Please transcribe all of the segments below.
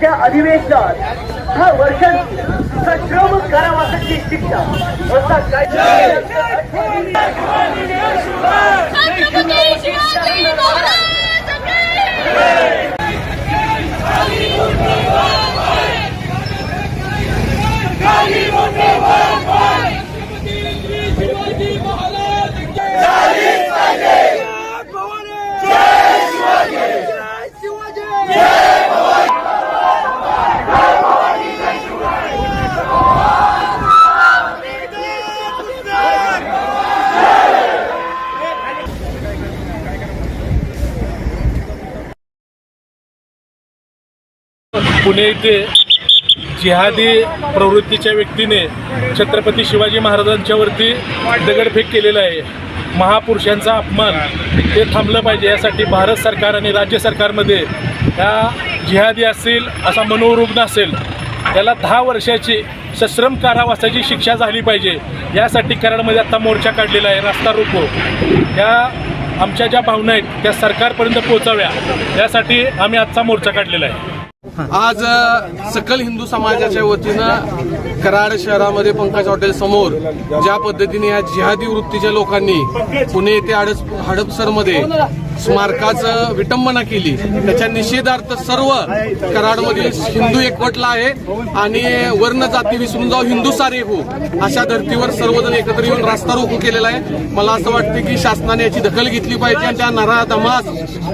त्या अधिवेशनात हा वर्षांची सश्रम कारावासाची शिक्षा होता काय पुणे येथे जिहादी प्रवृत्तीच्या व्यक्तीने छत्रपती शिवाजी महाराजांच्यावरती दगडफेक केलेला आहे. महापुरुषांचा अपमान हे थांबलं पाहिजे यासाठी भारत सरकार आणि राज्य सरकारमध्ये या जिहादी असतील असा मनोरुग्ण असेल त्याला दहा वर्षाची सश्रम कारावासाची शिक्षा झाली पाहिजे यासाठी कराडमध्ये आता मोर्चा काढलेला आहे. रास्ता रोको. या आमच्या ज्या भावना आहेत त्या सरकारपर्यंत पोहोचाव्या. यासाठी आम्ही आजचा मोर्चा काढलेला आहे. आज सकल हिंदू समाजाच्या वतीनं कराड शहरामध्ये पंकज हॉटेल समोर ज्या पद्धतीने या जिहादी वृत्तीच्या लोकांनी पुणे येथे हडप हडपसरमध्ये स्मारकाचं विटंबना केली त्याच्या निषेधार्थ सर्व कराडमधील हिंदू एकवटला आहे आणि वर्ण जाती विसरून जाऊ हिंदू सारे हो अशा धर्तीवर सर्वजण एकत्र येऊन रास्ता रोको केलेला आहे. मला असं वाटतं की शासनाने याची दखल घेतली पाहिजे आणि त्या नरा दमास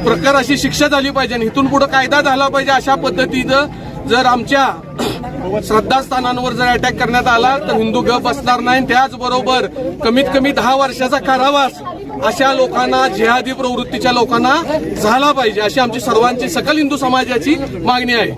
प्रकार अशी शिक्षा झाली पाहिजे आणि इथून पुढे कायदा झाला पाहिजे अशा पद्धतीचं जर आमच्या श्रद्धास्थानांवर जर अटॅक करण्यात आला तर हिंदू गप असणार नाही. त्याचबरोबर कमीत कमी दहा वर्षाचा कारावास अशा लोकांना जिहादी प्रवृत्तीच्या लोकांना झाला पाहिजे अशी आमची सर्वांची सकल हिंदू समाजाची मागणी आहे.